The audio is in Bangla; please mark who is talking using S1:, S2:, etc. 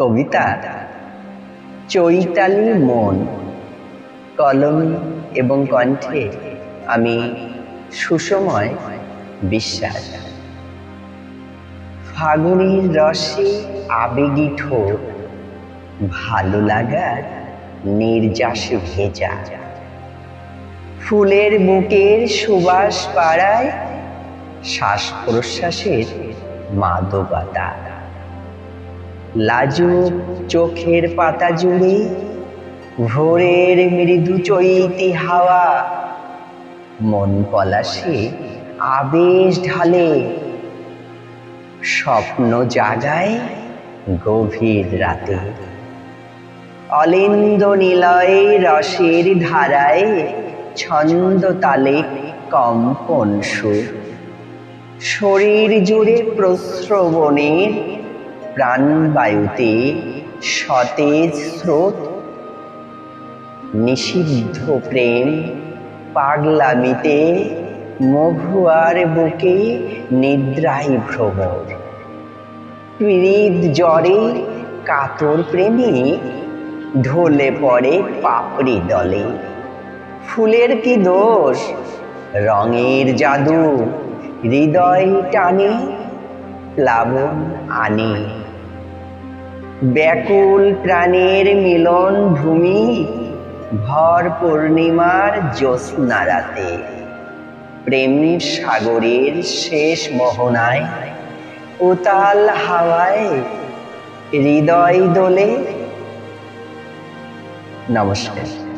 S1: কবিতা। চৈতালি মন, কলম এবং কণ্ঠে আমি সুসময় বিশ্বাস। ফাগুনের রসে আবেগী ঠোঁট, ভালো লাগার নির্যাসে ভেজা। ফুলের বুকের সুবাস পাড়ায় শ্বাস প্রশ্বাসের মাদকতা। লাজুক চোখের পাতা জুড়ে ভোরের মৃদু চৈতি হাওয়া। মন পলাশে আবেশ ঢালে। স্বপ্ন জাগায় গভীর রাতে। অলিন্দ নিলয়ে রসের ধারায় ছন্দ তালে কম্পন সুর। শরীর জুড়ে প্রস্রবণের প্রাণবায়ুতে সতেজ স্রোত, নিষিদ্ধ প্রেম, পাগলামিতে মহুয়ার বুকে নিদ্রাই ভ্রমর। পীড়িত জ্বরে কাতর প্রেমী ঢলে পড়ে পাপড়ি দলে। ফুলের কি দোষ? রঙের জাদু হৃদয় টানে প্লাবন আনে। ব্যাকুল প্রাণের মিলন ভূমি, ভর পূর্ণিমার জ্যোৎস্না রাতে। সাগরের শেষ মোহনায়, উতাল হাওয়ায়, হৃদয় দোলে। নমস্কার।